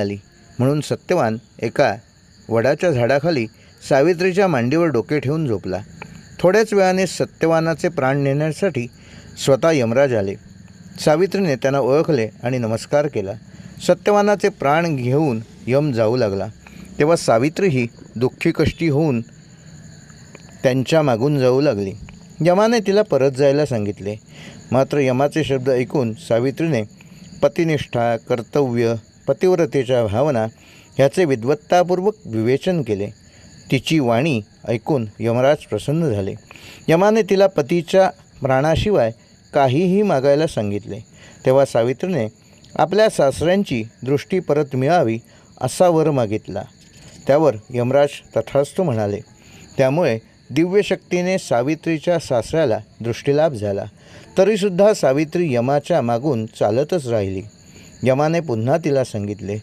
आली म्हणून सत्यवान एका वडाच्या झाडाखाली सावित्रीच्या मांडीवर डोके ठेवून झोपला. थोड्याच वेळाने सत्यवानाचे प्राण नेण्यासाठी स्वतः यमराज आले. सावित्रीने त्यांना ओळखले आणि नमस्कार केला. सत्यवानाचे प्राण घेऊन यम जाऊ लागला. तेव्हा सावित्रीही दुःखी कष्टी होऊन त्यांच्या मागून जाऊ लागली. यमाने तिला परत जायला सांगितले. मात्र यमाचे शब्द ऐकून सावित्रीने पतिनिष्ठा कर्तव्य पतिव्रतेच्या भावना ह्याचे विद्वत्तापूर्वक विवेचन केले. तिची वाणी ऐकून यमराज प्रसन्न झाले. यमाने तिला पतीच्या प्राणाशिवाय काहीही मागायला सांगितले. तेव्हा सावित्रीने आपल्या सासऱ्यांची दृष्टी परत मिळावी असा वर मागितला. त्यावर यमराज तथास्तु म्हणाले त्यामुळे दिव्यशक्तीने सावित्रीच्या सासऱ्याला दृष्टीलाभ झाला. तरीसुद्धा सावित्री यमाच्या मागून चालतच राहिली. यमाने पुन्हा तिला सांगितले